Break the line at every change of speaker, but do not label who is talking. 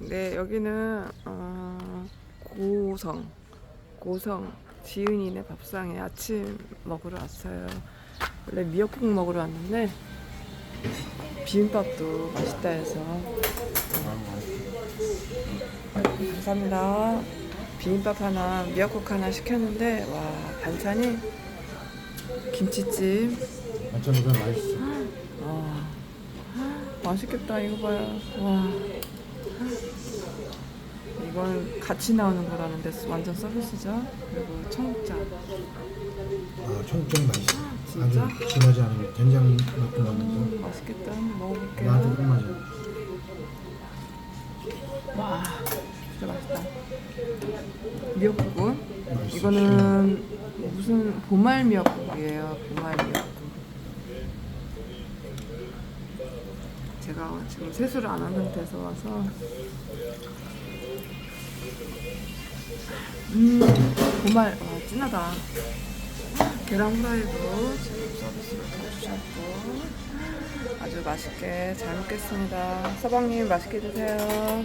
네, 여기는 어, 고성, 고성 지은이네 밥상에 아침 먹으러 왔어요. 원래 미역국 먹으러 왔는데 비빔밥도 맛있다 해서 감사합니다. 비빔밥 하나, 미역국 하나 시켰는데 와 반찬이 김치찜.
만점보다 맛있어.
와 맛있겠다 이거 봐요. 와 이건 같이 나오는 거라는데 완전 서비스죠. 그리고 청국장.
아, 청국장 맛있어.
진짜?
아주 진하지 않은 된장 맛도 나면서
음, 맛있겠다. 한번 먹어볼게요.
딱 맞아.
와 진짜 맛있다. 미역국은
맛있어.
이거는 무슨 보말 미역국이에요. 보말 미역국. 제가 지금 세수를 안 한 상태에서 와서 음 보말 와 진하다. 계란 후라이도 지금 서비스로 다 주셨고 아주 맛있게 잘 먹겠습니다. 서방님 맛있게 드세요.